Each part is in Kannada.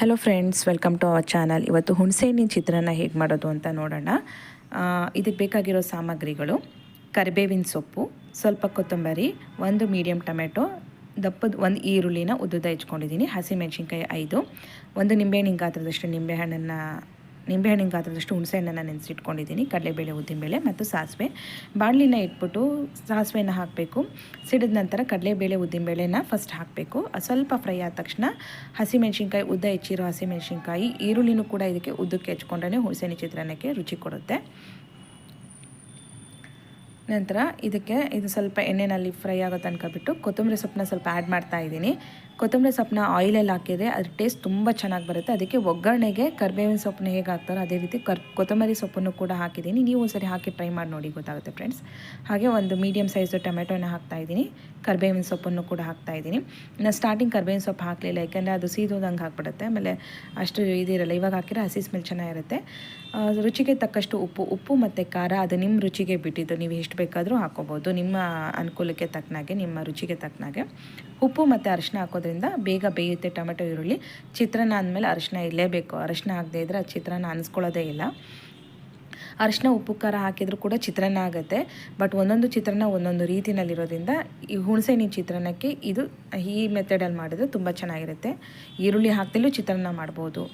Hello friends welcome to our channel ಇವತ್ತು ಹುಣಸೆಹಣ್ಣಿನ ಚಿತ್ರಾನ್ನ ಹೇಗೆ ಮಾಡೋದು ಅಂತ ನೋಡೋಣ. ಇದಕ್ಕೆ ಬೇಕಾಗಿರೋ ಸಾಮಗ್ರಿಗಳು, ಕರಿಬೇವಿನ ಸೊಪ್ಪು, ಸ್ವಲ್ಪ ಕೊತ್ತಂಬರಿ, ಒಂದು ಮೀಡಿಯಮ್ ಟೊಮೆಟೊ ದಪ್ಪದ ಒಂದು ಈರುಳ್ಳಿನ ಉದ್ದುದ ಹೆಚ್ಕೊಂಡಿದ್ದೀನಿ ಹಸಿಮೆಣಸಿನ್ಕಾಯಿ ಐದು, ಒಂದು ನಿಂಬೆಹಣ್ಣಿನ ಗಾತ್ರದಷ್ಟು ನಿಂಬೆಹಣ್ಣನ್ನು ನಿಂಬೆಹಣ್ಣಿನ ಗಾತ್ರದಷ್ಟು ಹುಣಸೆಹಣ್ಣನ್ನು ನೆನೆಸಿಟ್ಕೊಂಡಿದ್ದೀನಿ, ಕಡಲೆಬೇಳೆ, ಉದ್ದಿನಬೇಳೆ ಮತ್ತು ಸಾಸಿವೆ. ಬಾಣಲಿನ ಇಟ್ಬಿಟ್ಟು ಸಾಸಿವೆನ ಹಾಕಬೇಕು. ಸಿಡಿದ ನಂತರ ಕಡಲೆಬೇಳೆ, ಉದ್ದಿನಬೇಳೆನ ಫಸ್ಟ್ ಹಾಕಬೇಕು. ಸ್ವಲ್ಪ ಫ್ರೈ ಆದ ತಕ್ಷಣ ಹಸಿಮೆಣಸಿನ್ಕಾಯಿ, ಉದ್ದ ಹೆಚ್ಚಿರೋ ಹಸಿಮೆಣಸಿನ್ಕಾಯಿ, ಈರುಳ್ಳಿನೂ ಕೂಡ ಇದಕ್ಕೆ ಉದ್ದಕ್ಕೆ ಹೆಚ್ಕೊಂಡ್ರೆ ಹುಣಸೆಹಣ್ಣು ಚಿತ್ರಾನ್ನಕ್ಕೆ ರುಚಿ ಕೊಡುತ್ತೆ. ನಂತರ ಇದಕ್ಕೆ ಇದು ಸ್ವಲ್ಪ ಎಣ್ಣೆನಲ್ಲಿ ಫ್ರೈ ಆಗೋ ತನಕ ಬಿಟ್ಟು ಕೊತ್ತಂಬರಿ ಸೊಪ್ಪನ್ನ ಸ್ವಲ್ಪ ಆ್ಯಡ್ ಮಾಡ್ತಾ ಇದ್ದೀನಿ. ಕೊತ್ತಂಬರಿ ಸೊಪ್ಪನ್ನ ಆಯಿಲಲ್ಲಿ ಹಾಕಿದರೆ ಅದ್ರ ಟೇಸ್ಟ್ ತುಂಬ ಚೆನ್ನಾಗಿ ಬರುತ್ತೆ. ಅದಕ್ಕೆ ಒಗ್ಗರಣೆಗೆ ಕರ್ಬೇವಿನ ಸೊಪ್ಪನ್ನ ಹೇಗೆ ಹಾಕ್ತಾರೋ ಅದೇ ರೀತಿ ಕರ್, ಕೊತ್ತಂಬರಿ ಸೊಪ್ಪನ್ನು ಕೂಡ ಹಾಕಿದ್ದೀನಿ. ನೀವು ಒಂದ್ಸರಿ ಹಾಕಿ ಟ್ರೈ ಮಾಡಿ ನೋಡಿ ಗೊತ್ತಾಗುತ್ತೆ ಫ್ರೆಂಡ್ಸ್ ಹಾಗೆ ಒಂದು ಮೀಡಿಯಮ್ ಸೈಜು ಟೊಮೆಟೊನ ಹಾಕ್ತಾ ಇದ್ದೀನಿ. ಕರಿಬೇವಿನ ಸೊಪ್ಪನ್ನು ಕೂಡ ಹಾಕ್ತಾ ಇದ್ದೀನಿ. ನಾನು ಸ್ಟಾರ್ಟಿಂಗ್ ಕರ್ಬೇವಿನ ಸೊಪ್ಪು ಹಾಕಲಿಲ್ಲ ಯಾಕೆಂದರೆ ಅದು ಸೀದೋದಂಗೆ ಹಾಕ್ಬಿಡುತ್ತೆ. ಆಮೇಲೆ ಅಷ್ಟು ಇದಿರಲ್ಲ ಇವಾಗ ಹಾಕಿದ್ರೆ ಹಸಿ ಸ್ಮೆಲ್ ಚೆನ್ನಾಗಿರುತ್ತೆ. ಆ, ರುಚಿಗೆ ತಕ್ಕಷ್ಟು ಉಪ್ಪು ಉಪ್ಪು ಮತ್ತು ಖಾರ ಅದು ನಿಮ್ಮ ರುಚಿಗೆ ಬಿಟ್ಟಿದ್ದು. ನೀವು ಎಷ್ಟು ಬೇಕಾದರೂ ಹಾಕೋಬೋದು ನಿಮ್ಮ ಅನುಕೂಲಕ್ಕೆ ತಕ್ಕನಾಗೆ ನಿಮ್ಮ ರುಚಿಗೆ ತಕ್ಕನಾಗೆ ಉಪ್ಪು ಮತ್ತು ಅರಿಶಿನ ಹಾಕೋದ್ರಿಂದ ಬೇಗ ಬೇಯುತ್ತೆ ಟೊಮೆಟೊ ಈರುಳ್ಳಿ. ಚಿತ್ರಾನ್ನ ಅಂದಮೇಲೆ ಅರಿಶಿನ ಇರಲೇಬೇಕು. ಅರಿಶಿನ ಹಾಕದೇ ಇದ್ದರೆ ಅದು ಚಿತ್ರಾನ್ನ ಅನಿಸ್ಕೊಳ್ಳೋದೇ ಇಲ್ಲ. ಅರಿಶಿನ ಉಪ್ಪು ಖಾರ ಹಾಕಿದರೂ ಕೂಡ ಚಿತ್ರಾನ್ನ ಆಗುತ್ತೆ. ಬಟ್ ಒಂದೊಂದು ಚಿತ್ರಾನ್ನ ಒಂದೊಂದು ರೀತಿಯಲ್ಲಿರೋದ್ರಿಂದ ಈ ಹುಣಸೆಹಣ್ಣಿನ ಚಿತ್ರಾನ್ನಕ್ಕೆ ಇದು ಈ ಮೆಥಡಲ್ಲಿ ಮಾಡಿದ್ರೆ ತುಂಬ ಚೆನ್ನಾಗಿರುತ್ತೆ. ಈರುಳ್ಳಿ ಹಾಕ್ದಲ್ಲೂ ಚಿತ್ರಾನ್ನ ಮಾಡ್ಬೋದು.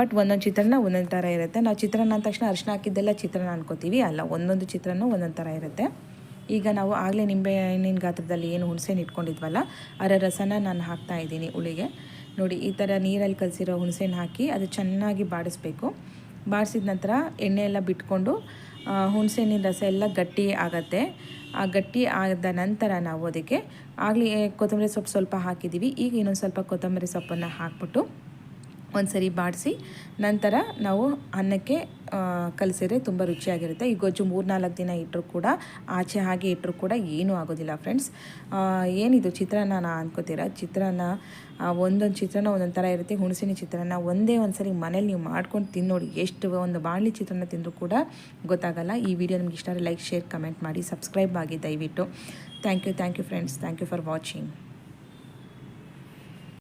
ಬಟ್ ಒಂದೊಂದು ಚಿತ್ರಾನ್ನ ಒಂದೊಂದು ಥರ ಇರುತ್ತೆ. ನಾವು ಚಿತ್ರಾನ್ನ ಅಂದ ತಕ್ಷಣ ಅರಿಶಿನ ಹಾಕಿದ್ದೆಲ್ಲ ಚಿತ್ರಾನ್ನ ಅನ್ಕೋತೀವಿ. ಅಲ್ಲ, ಒಂದೊಂದು ಚಿತ್ರಾನ್ನ ಒಂದೊಂದು ಥರ ಇರುತ್ತೆ. ಈಗ ನಾವು ಆಗಲೇ ನಿಂಬೆ ಹಣ್ಣಿನ ಗಾತ್ರದಲ್ಲಿ ಏನು ಹುಣಸೆಹಣ್ಣು ಇಟ್ಕೊಂಡಿದ್ವಲ್ಲ, ಅದರ ರಸನ ನಾನು ಹಾಕ್ತಾ ಇದ್ದೀನಿ ಹುಳಿಗೆ. ನೋಡಿ, ಈ ಥರ ನೀರಲ್ಲಿ ಕಲಸಿರೋ ಹುಣಸೆಹಣ್ಣು ಹಾಕಿ ಅದು ಚೆನ್ನಾಗಿ ಬಾಡಿಸ್ಬೇಕು. ಬಾಡಿಸಿದ ನಂತರ ಎಣ್ಣೆ ಎಲ್ಲ ಬಿಟ್ಕೊಂಡು ಹುಣಸೆಹಣ್ಣಿನ ರಸ ಎಲ್ಲ ಗಟ್ಟಿ ಆಗತ್ತೆ. ಆ ಗಟ್ಟಿ ಆದ ನಂತರ ನಾವು ಅದಕ್ಕೆ ಆಗಲಿ ಕೊತ್ತಂಬರಿ ಸೊಪ್ಪು ಸ್ವಲ್ಪ ಹಾಕಿದ್ದೀವಿ. ಈಗ ಇನ್ನೊಂದು ಸ್ವಲ್ಪ ಕೊತ್ತಂಬರಿ ಸೊಪ್ಪನ್ನು ಹಾಕ್ಬಿಟ್ಟು ಒಂದು ಸರಿ ಬಾಡಿಸಿ, ನಂತರ ನಾವು ಅನ್ನಕ್ಕೆ ಕಲಿಸಿದ್ರೆ ತುಂಬ ರುಚಿಯಾಗಿರುತ್ತೆ. ಈ ಗೊಜ್ಜು ಮೂರ್ನಾಲ್ಕು ದಿನ ಇಟ್ಟರು ಕೂಡ, ಆಚೆ ಹಾಗೆ ಇಟ್ಟರು ಕೂಡ ಏನೂ ಆಗೋದಿಲ್ಲ ಫ್ರೆಂಡ್ಸ್ ಏನಿದು ಚಿತ್ರಾನ್ನ ಅನ್ಕೋತೀರ? ಚಿತ್ರಾನ್ನ ಒಂದೊಂದು ಚಿತ್ರಾನ್ನ ಒಂದೊಂದು ಥರ ಇರುತ್ತೆ. ಹುಣಸಿನ ಚಿತ್ರಾನ್ನ ಒಂದೇ ಒಂದು ಸರಿ ಮನೇಲಿ ನೀವು ಮಾಡ್ಕೊಂಡು ತಿನ್ನೋಡಿ. ಎಷ್ಟು ಒಂದು ಬಾಣಲಿ ಚಿತ್ರಾನ್ನ ತಿಂದರೂ ಕೂಡ ಗೊತ್ತಾಗಲ್ಲ. ಈ ವಿಡಿಯೋ ನಿಮ್ಗೆ ಇಷ್ಟ ಲೈಕ್ ಶೇರ್ ಕಮೆಂಟ್ ಮಾಡಿ ಸಬ್ಸ್ಕ್ರೈಬ್ ಆಗಿ ದಯವಿಟ್ಟು. Thank you thank you friends thank you for watching